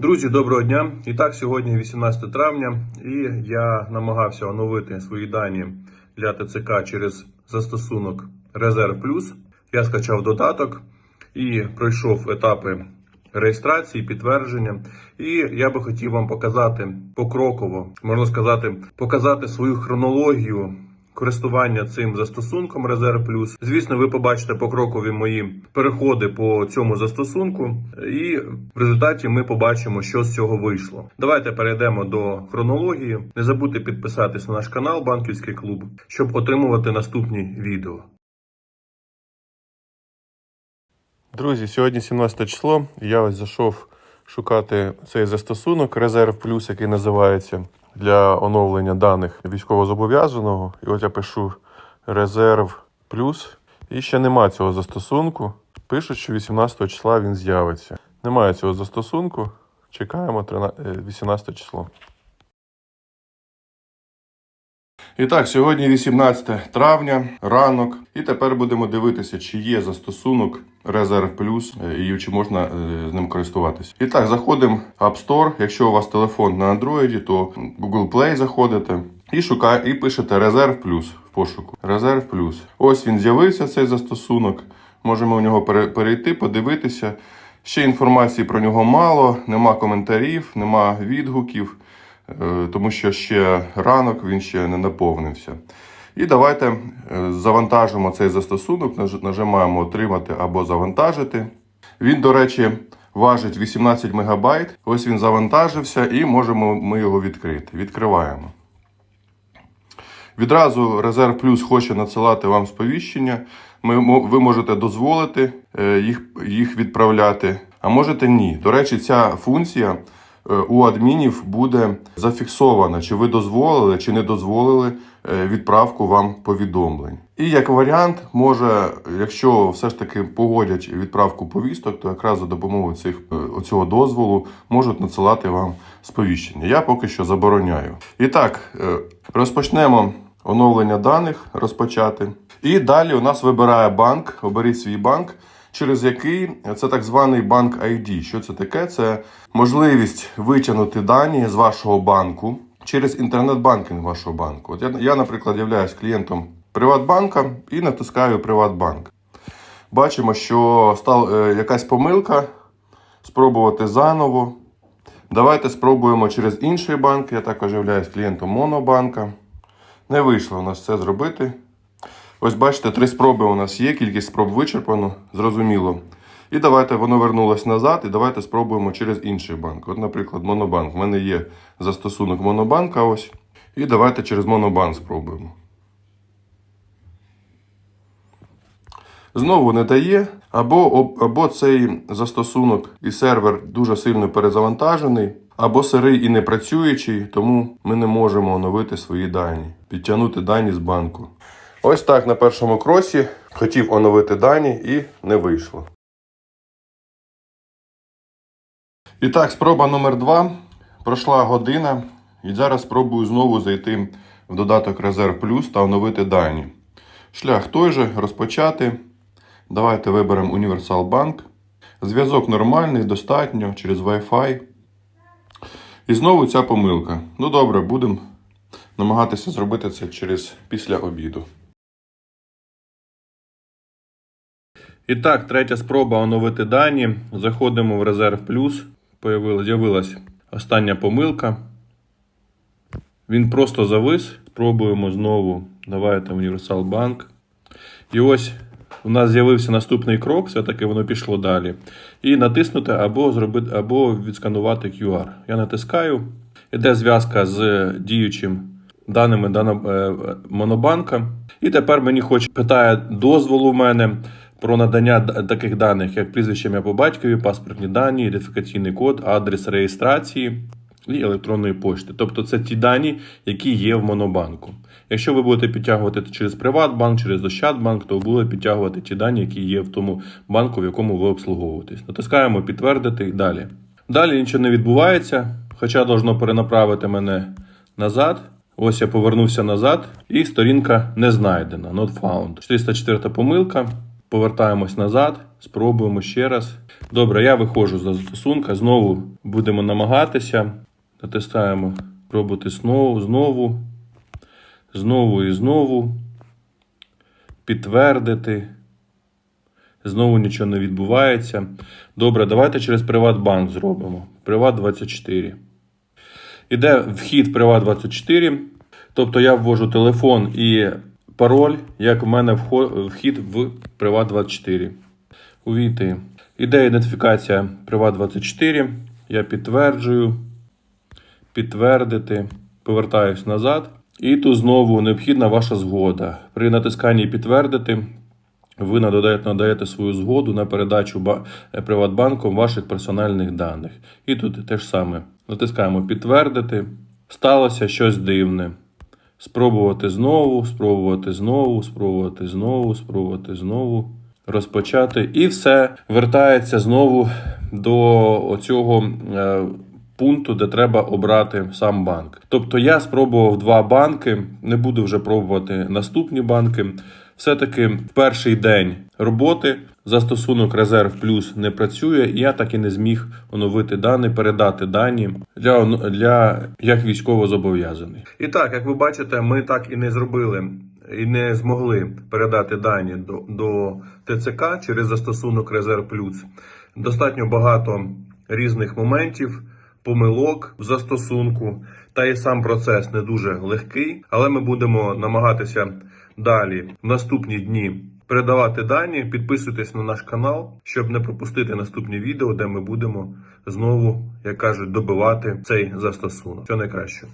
Друзі, доброго дня! І так, сьогодні 18 травня, і я намагався оновити свої дані для ТЦК через застосунок Резерв Плюс. Я скачав додаток і пройшов етапи реєстрації, підтвердження. І я би хотів вам показати покроково, можна сказати, показати свою хронологію користування цим застосунком Резерв Плюс. Звісно, ви побачите покрокові мої переходи по цьому застосунку, і в результаті ми побачимо, що з цього вийшло. Давайте перейдемо до хронології. Не забудьте підписатись на наш канал Банківський клуб, щоб отримувати наступні відео. Друзі, сьогодні 17 число. Я ось зайшов шукати цей застосунок Резерв Плюс, який називається для оновлення даних військовозобов'язаного. І от я пишу Резерв Плюс. І ще нема цього застосунку. Пишуть, що 18 числа він з'явиться. Немає цього застосунку. Чекаємо 13 е, 18 число. І так, сьогодні 18 травня, ранок. І тепер будемо дивитися, чи є застосунок Резерв Плюс е, і чи можна е, з ним користуватися. І так, заходимо в App Store. Якщо у вас телефон на Android, то Google Play заходите і шукаєте, і пишете Резерв Плюс в пошуку. Резерв Плюс. Ось він з'явився, цей застосунок. Можемо в нього пере- перейти, подивитися. Ще інформації про нього мало, нема коментарів, нема відгуків. Е, тому що ще ранок він ще не наповнився. І давайте е, завантажимо цей застосунок, нажимаємо Отримати або завантажити. Він, до речі, важить 18 МБ. Ось він завантажився і можемо ми його відкрити. Відкриваємо. Відразу Резерв Плюс хоче надсилати вам сповіщення. Ви можете дозволити е, їх, відправляти, а можете ні. До речі, ця функція у адмінів буде зафіксована, чи ви дозволили, чи не дозволили е, відправку вам повідомлень. І як варіант, може, якщо все ж таки погодять відправку повісток, то якраз за допомогою цих е, цього дозволу можуть надсилати вам сповіщення. Я поки що забороняю. І так, е, розпочнемо оновлення даних, розпочати. І далі у нас вибирає банк, оберіть свій банк, через який це так званий банк ID. Що це таке? Це можливість витягнути дані з вашого банку через інтернет-банкінг вашого банку. От я, я наприклад, являюсь клієнтом Приватбанка і натискаю Приватбанк. Бачимо, що стала якась помилка. Спробувати заново. Давайте спробуємо через інший банк. Я також являюсь клієнтом Монобанка. Не вийшло у нас це зробити. Ось бачите, три спроби у нас є, кількість спроб вичерпано, зрозуміло. І давайте воно вернулось назад, і давайте спробуємо через інший банк. От, наприклад, Монобанк. У мене є застосунок Монобанка ось. І давайте через Монобанк спробуємо. Знову не дає, або, або цей застосунок і сервер дуже сильно перезавантажений, або сирий і не працюючий, тому ми не можемо оновити свої дані, підтягнути дані з банку. Ось так на першому кросі хотів оновити дані і не вийшло. І так, спроба номер два. Пройшла година, і зараз спробую знову зайти в додаток Резерв Плюс та оновити дані. Шлях той же розпочати. Давайте виберемо Універсал Банк. Зв'язок нормальний, достатньо через Wi-Fi. І знову ця помилка. Ну добре, будемо намагатися зробити це через після обіду. І так, третя спроба оновити дані. Заходимо в Резерв Плюс. З'явилась остання помилка. Він просто завис. Спробуємо знову. Давайте Універсал Банк. І ось у нас з'явився наступний крок, все-таки воно пішло далі. І натиснути або зробити, або відсканувати QR. Я натискаю. Іде зв'язка з діючим даними дана- е, монобанка. І тепер мені хоч питає дозволу в мене про надання таких даних, як прізвище ім'я по батькові, паспортні дані, ідентифікаційний код, адрес реєстрації і електронної пошти. Тобто це ті дані, які є в монобанку. Якщо ви будете підтягувати через Приватбанк, через Ощадбанк, то буде підтягувати ті дані, які є в тому банку, в якому ви обслуговуєтесь. Натискаємо підтвердити і далі. Далі нічого не відбувається, хоча должно перенаправити мене назад. Ось я повернувся назад, і сторінка не знайдена. Not found. 404 помилка. Повертаємось назад, спробуємо ще раз. Добре, я виходжу з застосунка, знову будемо намагатися. Натискаємо пробувати знову, знову, знову і знову. Підтвердити. Знову нічого не відбувається. Добре, давайте через Приватбанк зробимо. Приват 24. Іде вхід Приват24. Тобто я ввожу телефон і пароль, як в мене вхід в Приват24. Увійти. Іде ідентифікація Приват24. Я підтверджую. Підтвердити. Повертаюсь назад. І тут знову необхідна ваша згода. При натисканні підтвердити ви надаєте, надаєте свою згоду на передачу Приватбанком ваших персональних даних. І тут те ж саме. Натискаємо підтвердити. Сталося щось дивне. Спробувати знову, спробувати знову, спробувати знову, спробувати знову. Розпочати. І все вертається знову до оцього е, пункту, де треба обрати сам банк. Тобто я спробував два банки, не буду вже пробувати наступні банки. Все-таки в перший день роботи застосунок Резерв Плюс не працює, і я так і не зміг оновити дані, передати дані для, для як військово зобов'язаний. І так, як ви бачите, ми так і не зробили і не змогли передати дані до, до ТЦК через застосунок Резерв Плюс. Достатньо багато різних моментів помилок в застосунку, та і сам процес не дуже легкий, але ми будемо намагатися далі в наступні дні передавати дані. Підписуйтесь на наш канал, щоб не пропустити наступні відео, де ми будемо знову, як кажуть, добивати цей застосунок. Що найкраще.